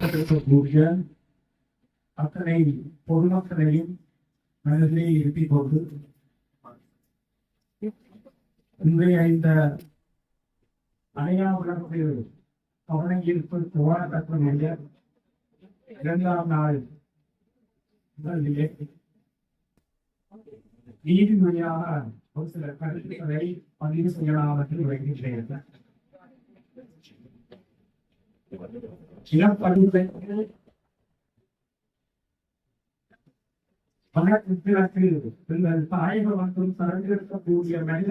இருக்கக்கூடிய அத்தனை பொதுமக்களையும் மனதிலே இருத்திக் கொண்டு இன்றைய இந்த அணையா உலகத்து கவன ஈர்ப்பு போராட்டத்தினுடைய இரண்டாம் நாள் முதலிலே நீதிமொழியாக ஒரு சில கருத்துக்களை பதிவு செய்யலாம் என்று வைக்கின்றேன் இனப்படுகொலைக்கு பணத்திற்கு மற்றும் மனித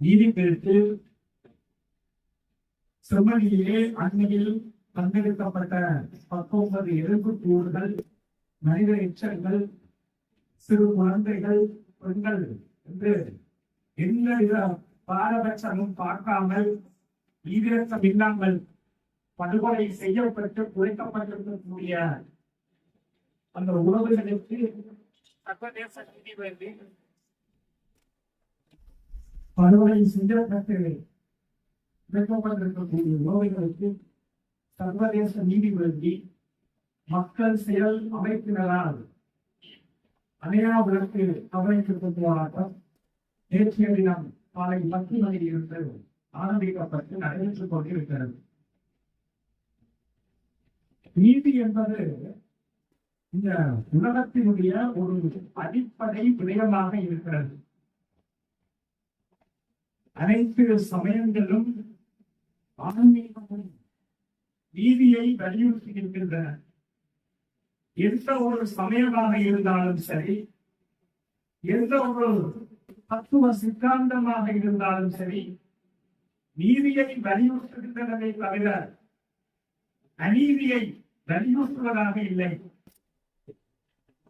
நீதி அண்மையில் பத்தொன்பது எலும்பு கூறுகள் மனித எச்சங்கள் சிறு குழந்தைகள் பெண்கள் என்று எந்தவித பாரபட்சமும் பார்க்காமல் ஈவிரக்கம் இல்லாமல் படுகொலை செய்யப்பட்டு குறைக்கப்பட்டிருக்கக்கூடிய அந்த உறவுகளுக்கு சர்வதேச நீதி வேண்டி படுகொலை செய்யப்பட்டு குறைக்கப்பட்டிருக்கக்கூடிய உறவுகளுக்கு சர்வதேச நீதி வேண்டி மக்கள் செயல் அமைப்பினரால் அணையாவிற்கு கவனித்திருக்கும் போராட்டம் நேற்றைய தினம் காலை பத்து மணியில் இருந்து ஆரம்பிக்கப்பட்டு நடைபெற்றுக் கொண்டிருக்கிறது நீதி என்பது இந்த உலகத்தினுடைய ஒரு அடிப்படை விடயமாக இருக்கிறது. அனைத்து சமயங்களும் ஆன்மீகமும் நீதியை வலியுறுத்துகின்றன. எந்த ஒரு சமயமாக இருந்தாலும் சரி எந்த ஒரு தத்துவ சித்தாந்தமாக இருந்தாலும் சரி நீதியை வலியுறுத்துகின்றனவே தவிர அநீதியை வலியுறுத்துவதாக இல்லை.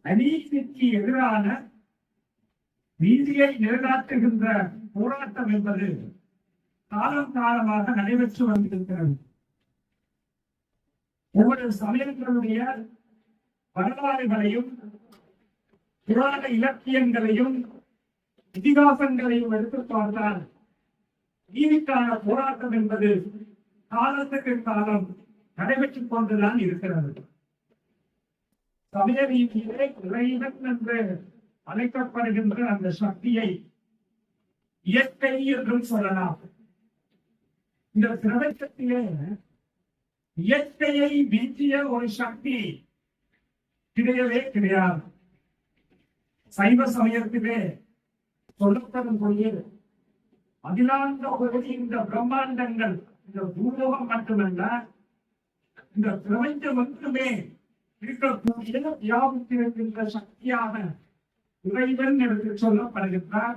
அநீதிக்கு எதிரான நீதியை நிலைநாட்டுகின்ற போராட்டம் என்பது காலம் காலமாக நடைபெற்று வந்திருக்கிறது. ஒவ்வொரு சமயங்களுடைய வரலாறுகளையும் புராண இலக்கியங்களையும் இதிகாசங்களையும் எடுத்து பார்த்தால் நீதிக்கான போராட்டம் என்பது காலத்துக்கு காலம் நடைபெற்றுக் கொண்டுதான் இருக்கிறது. சமய ரீதியிலே இறைவன் என்று அழைக்கப்படுகின்ற அந்த சக்தியை இயற்கை என்றும் சொல்லலாம். இந்த பிரபஞ்சத்திலே இயற்கையை வீழ்த்திய ஒரு சக்தி கிடையவே கிடையாது. சைவ சமயத்திலே சொல்லப்படும் பொழுது அகிலாண்ட கோடி இந்த பிரம்மாண்டங்கள் இந்த பூலோகம் மட்டுமல்ல இந்த பிரபஞ்சம் மட்டுமே இருக்கக்கூடிய வியாபித்திருக்கின்ற சக்தியாக இறைவன் என்று சொல்லப்படுகின்றார்.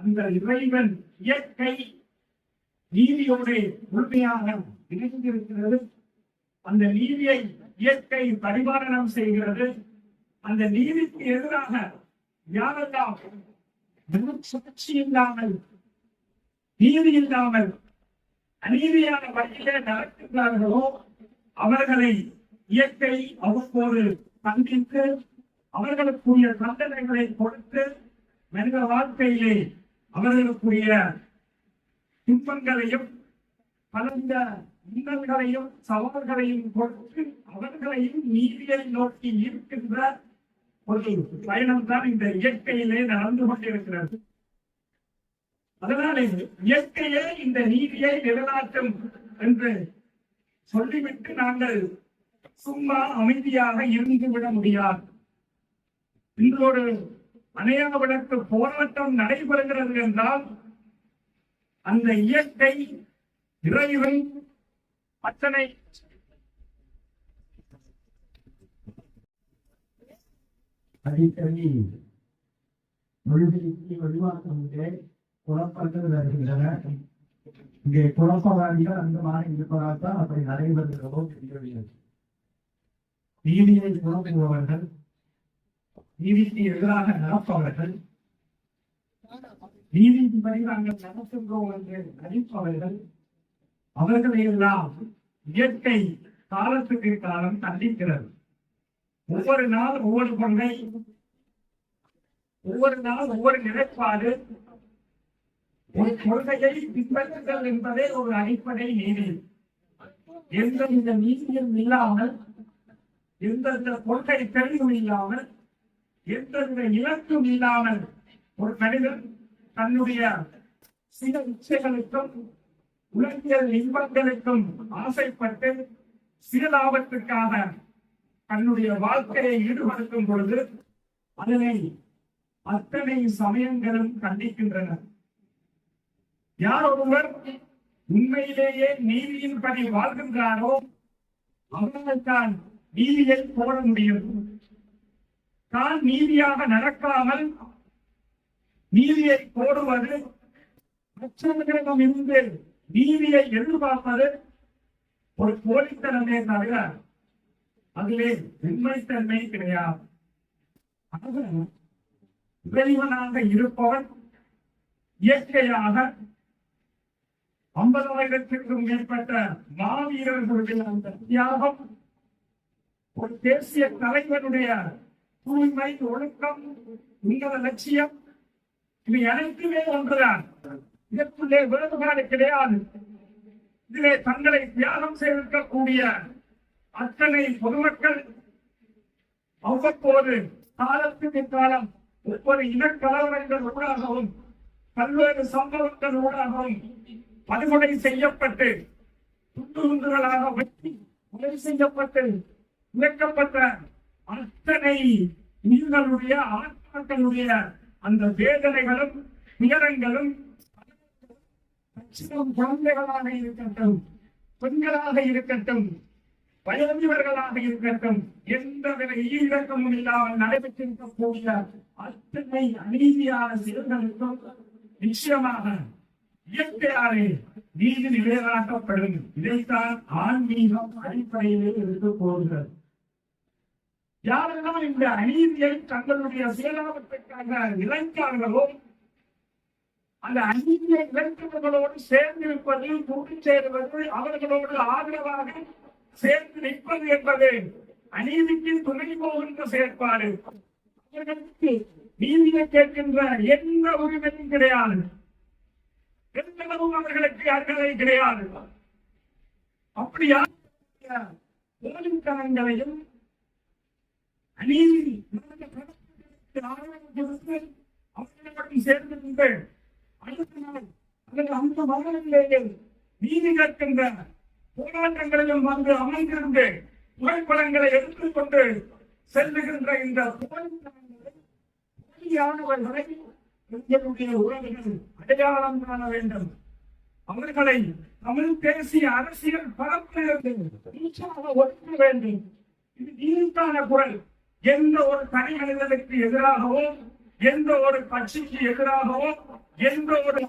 அந்த இறைவன் இயற்கை நீதியோடு முழுமையாக இணைந்திருக்கிறது. அந்த நீதியை இயற்கை பரிபாலனம் செய்கிறது. அந்த நீதிக்கு எதிராக யாரெல்லாம் சுழற்சி இல்லாமல் நீதி இல்லாமல் அநீதியான வழியிலே நடக்கின்றார்களோ அவர்களை இயற்கை அவ்வப்போது கண்டித்து அவர்களுக்குரிய தண்டனைகளை கொடுத்து மனித வாழ்க்கையிலே அவர்களுக்குரிய துன்பங்களையும் கலந்த இன்னல்களையும் சவால்களையும் கொடுத்து அவர்களையும் நீதியை நோக்கி இருக்கின்ற ஒரு பயணம் தான் இந்த இயற்கையிலே நடந்து கொண்டிருக்கிறது. அதனாலே இயற்கையே இந்த நீதியை நிலநாட்டும் என்று சொல்லிவிட்டு நாங்கள் சும்மா அமைதியாக இருந்து விட முடியாது. இன்றோடு அனையாவிடத்து போராட்டம் நடைபெறுகிறது என்றால் அந்த இயற்கை இறைவன் அத்தனை அடிக்கடி மொழிபெயர்ச்சி வழிவாக்கங்களே குழப்பங்கள் வருகின்றன இங்கே குழப்பவாதிகள் அந்த மாதிரி இருப்பதால் தான் அப்படி நடைபெறுகிறதோ தெரியவில்லை நீதியை குழப்புபவர்கள் நீதிக்கு எதிராக நடப்பவர்கள் நீதிபடி நாங்கள் நடத்துகிறோம் என்று நடிப்பவர்கள் அவர்களை எல்லாம் இயற்கை காலத்துக்கு காலம் தண்டிக்கிறது ஒவ்வொரு நாள் ஒவ்வொரு கொள்கை ஒவ்வொரு நாள் ஒவ்வொரு நிலைப்பாடு ஒரு கொள்கையை பின்பற்றுதல் என்பதே ஒரு அடிப்படை நீதி எந்தவித நீதியும் இல்லாமல் எந்தவித கொள்கை தெளிவும் இல்லாமல் எந்தவித இலக்கும் இல்லாமல் ஒரு மனிதன் தன்னுடைய சில இச்சைகளுக்கும் உலகியல் இன்பங்களுக்கும் ஆசைப்பட்டு சில லாபத்துக்காக தன்னுடைய வாழ்க்கையை ஈடுபடுத்தும் பொழுது அதனை அத்தனை சமயங்களும் கண்டிக்கின்றன. யார் ஒருவர் உண்மையிலேயே நீதியின்படி வாழ்கின்றாரோ அவர்கள் தான் நீதியை கோர முடியும். தான் நீதியாக நடக்காமல் நீதியை கோருவது மற்றவர்களிடம் இருந்து நீதியை எதிர்பார்ப்பது ஒரு போலித்தனமே தவிர அதிலே உண்மைத்தன்மை கிடையாது. ஆக, இறைவனாக இருப்பவன் இயற்கையாக ஐம்பதாயிரத்திற்கும் மேற்பட்ட மாவீரர்களுடைய அந்த தியாகம் ஒரு தேசிய தலைவனுடைய தூய்மை ஒழுக்கம் உங்கள லட்சியம் இது அனைத்துமே ஒன்றுதான். இதற்குள்ளே வேறுபாடு கிடையாது. இதிலே தங்களை தியாகம் செய்திருக்கக்கூடிய அத்தனை பொதுமக்கள் அவ்வப்போது காலத்துக்கு காலம் ஒவ்வொரு இனக்கலவரங்கள் ஊடாகவும் பல்வேறு சம்பவங்கள் ஊடாகவும் படுகொலை செய்யப்பட்டு துண்டு துண்டுகளாக வெட்டி கொலை செய்யப்பட்டு இழக்கப்பட்ட அத்தனை உயிர்களுடைய ஆத்மாக்களுடைய அந்த வேதனைகளும் துயரங்களும் குழந்தைகளாக இருக்கட்டும் பெண்களாக இருக்கட்டும் வயதியவர்களாக இருக்கட்டும் எந்த வித ஈழக்கமும் இல்லாமல் நடைபெற்றிருக்கக்கூடிய அத்தனை அநீதியான செயல்களுக்கும் நிச்சயமாக இயற்கையாலே நீதி நிலைநாட்டப்படும். இதைத்தான் ஆன்மீகம் அடிப்படையிலே இருந்து போகிறது யாரெல்லாம் இந்த அநீதியை தங்களுடைய செயலாபத்திற்காக இழைத்தார்களோ அந்த அநீதியை இழைத்தவர்களோடு சேர்ந்து கூட்டி கூட்டு சேருவது அவர்களோடு ஆதரவாக சேர்ந்து நிற்பது என்பது அநீதிக்கு துணை போகின்ற செயற்பாடு. அவர்களுக்கு நீதியை கேட்கின்ற எந்த உரிமையும் கிடையாது. எந்தளவும் அவர்களுக்கு அர்ஹதை கிடையாது. அப்படியா? போலித்தனங்களையும் அநீதி நடந்த அவர்களுடன் சேர்ந்து நின்று அடுத்த நாள் அல்லது அந்த மகளிலேயே நீதி கேட்கின்ற போராட்டங்களிலும் வந்து அமர்ந்திருந்து புகைப்படங்களை எடுத்துக்கொண்டு செல்லுகின்ற இந்த போலித்தனங்களை போலியானவர்களை எங்களுடைய உறவுகள் அடையாளம் காண வேண்டும். அவர்களை தமிழ் தேசிய அரசியல் பரப்பிலிருந்து நீச்சாக வேண்டும். இது நீதிக்கான குரல். எந்த ஒரு தனி மனிதனுக்கு எதிராகவோ எந்த ஒரு கட்சிக்கு எதிராகவோ எந்த ஒரு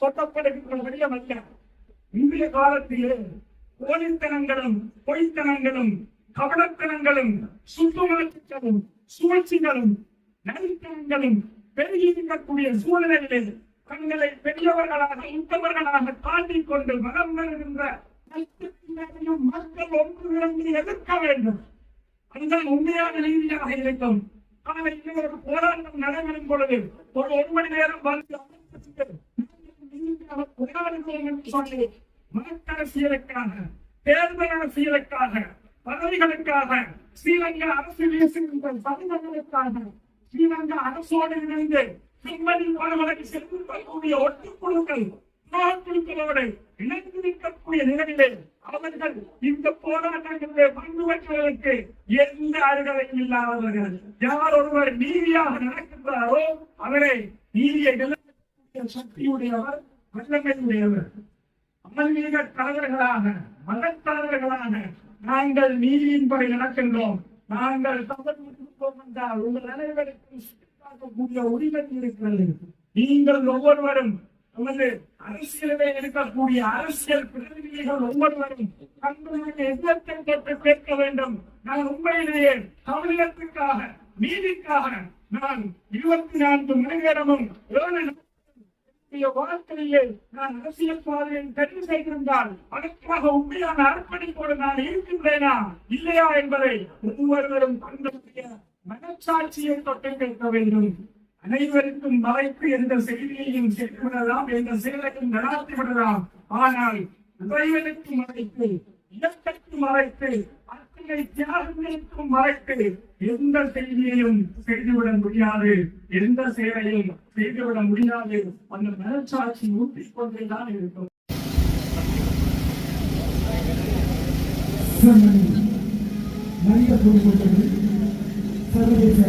சொல்லப்படுகின்ற விடயம் அல்ல. இந்திய காலத்திலே போலித்தனங்களும் பொய்த்தனங்களும் கபடத்தனங்களும் சுற்றுலாத்துக்களும் சூழ்ச்சிகளும் நரித்தனங்களும் பெருகியிருக்கக்கூடிய சூழ்நிலையிலே தங்களை பெரியவர்களாக உத்தவர்களாக தாண்டிக் கொண்டு மனம் வருகின்ற மக்கள் ஒன்று எதிர்க்க வேண்டும். அதுதான் உண்மையான ரீதியாக இருக்கும். ஆனால் ஒரு போராட்டம் நடைபெறும் பொழுது ஒரு ஒரு மணி நேரம் வந்து போராடுகிறோம் என்று சொல்லி மனக்கரசியலுக்காக தேர்தல் அரசியலுக்காக பதவிகளுக்காக ஸ்ரீலங்கா அரசு வீசுகின்ற சமூகங்களுக்காக ஸ்ரீலங்கா அரசோடு இணைந்து செம்மணி படுகொலை செலுத்தக்கூடிய ஒட்டுக்குழுக்கள் குழுக்களோடு இணைந்து நிற்கக்கூடிய நிலையிலே அவர்கள் இந்த போராட்டங்களிலே பங்கு பெற்றவர்களுக்கு எந்த அருகதையும் இல்லாதவர்கள். யார் ஒருவர் நீதியாக நடக்கின்றாரோ அவரை நீதியை நிலைநாட்டக்கூடிய சக்தியுடையவர் வல்லமையுடையவர். அமல்மீக தலைவர்களாக மதத்தலைவர்களாக நாங்கள் நீதியின்படி நடக்கின்றோம். நாங்கள் தவறு என்றால் உங்கள் அனைவருக்கும் சுட்டிக்காட்டக்கூடிய உரிமை இருக்கிறது. நீங்கள் ஒவ்வொருவரும் நமது அரசியலிலே இருக்கக்கூடிய அரசியல் பிரதிநிதிகள் ஒவ்வொருவரும் தங்களுடைய எண்ணத்தை கேட்டு கேட்க வேண்டும். நான் உண்மையிலேயே தமிழகத்திற்காக நீதிக்காக நான் இருபத்தி நான்கு மணி நேரமும் ஏழு வாழ்க்கையை நான் அரசியல் பாதையை தெரிவு செய்திருந்தால் அதற்காக உண்மையான அர்ப்பணிப்போடு நான் இருக்கின்றேனா? இல்லையா என்பதை ஒவ்வொருவரும் தங்களுடைய மனச்சாட்சியை தொட்டு கேட்க வேண்டும். அனைவருக்கும் மறைப்பு எந்த செய்தியையும் செய்துவிடலாம் எந்த செயலையும் நடாத்திவிடலாம். ஆனால் இறைவனுக்கு மறைத்து இயற்கைக்கு மறைப்பு என்னை தியாகங்களுக்கும் மறைத்து எந்த செய்தியையும் செய்துவிட முடியாது. எந்த செயலையும் செய்துவிட முடியாது. அந்த மனச்சாட்சி ஊட்டிக் கொண்டேதான் இருக்கும். மனித குடிமக்கள் சர்வதேச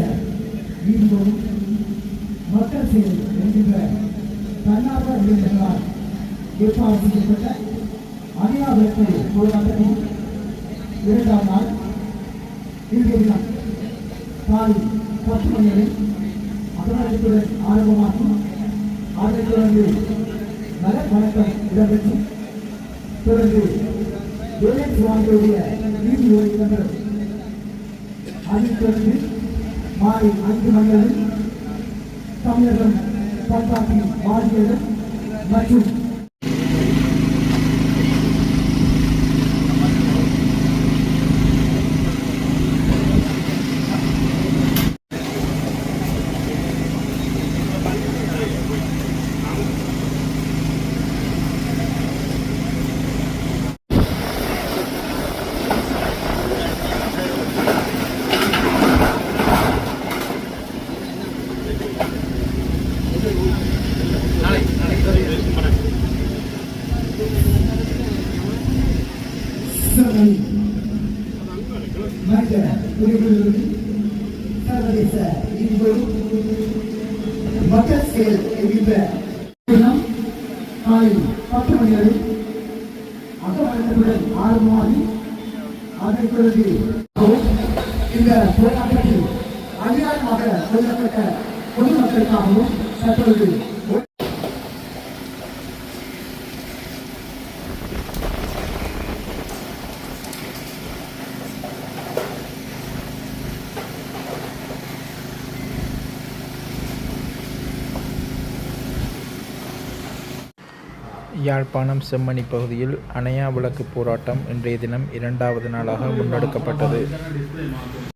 நீதிபதி மக்கள் செயல் என்கின்ற தன்னார்வ இளைஞர்களால் ஏற்பாடு செய்யப்பட்ட அணியாவிளக்கு போராட்டத்தின் இரண்டாம் நாள் இன்றைய தினம் காலை பத்து மணிகளில் அகராஜத்துடன் ஆரம்பமாகி அதனைத் தொடர்ந்து நகர் வணக்கம் இடம்பெற்று தொடர்ந்து வேலை சுவாமிகளுடைய நீதி உரை நடைபெறும் அதைத் தொடர்ந்து மாலை ஐந்து மணிகளில் தமிழகம் பண்பாட்டின் வாரியர்கள் மற்றும் மனித உரிமைகளுக்கு சர்வதேச நீதிபதி மக்கள் செயல் என்கின்ற தினம் காலை பத்து மணிகளில் அகவழக்கத்துடன் ஆரம்பமாகி அதைத் தொடர்ந்து இந்த யாழ்ப்பாணம் செம்மணி பகுதியில் அணையா விளக்கு போராட்டம் இன்றைய தினம் இரண்டாவது நாளாக முன்னெடுக்கப்பட்டது.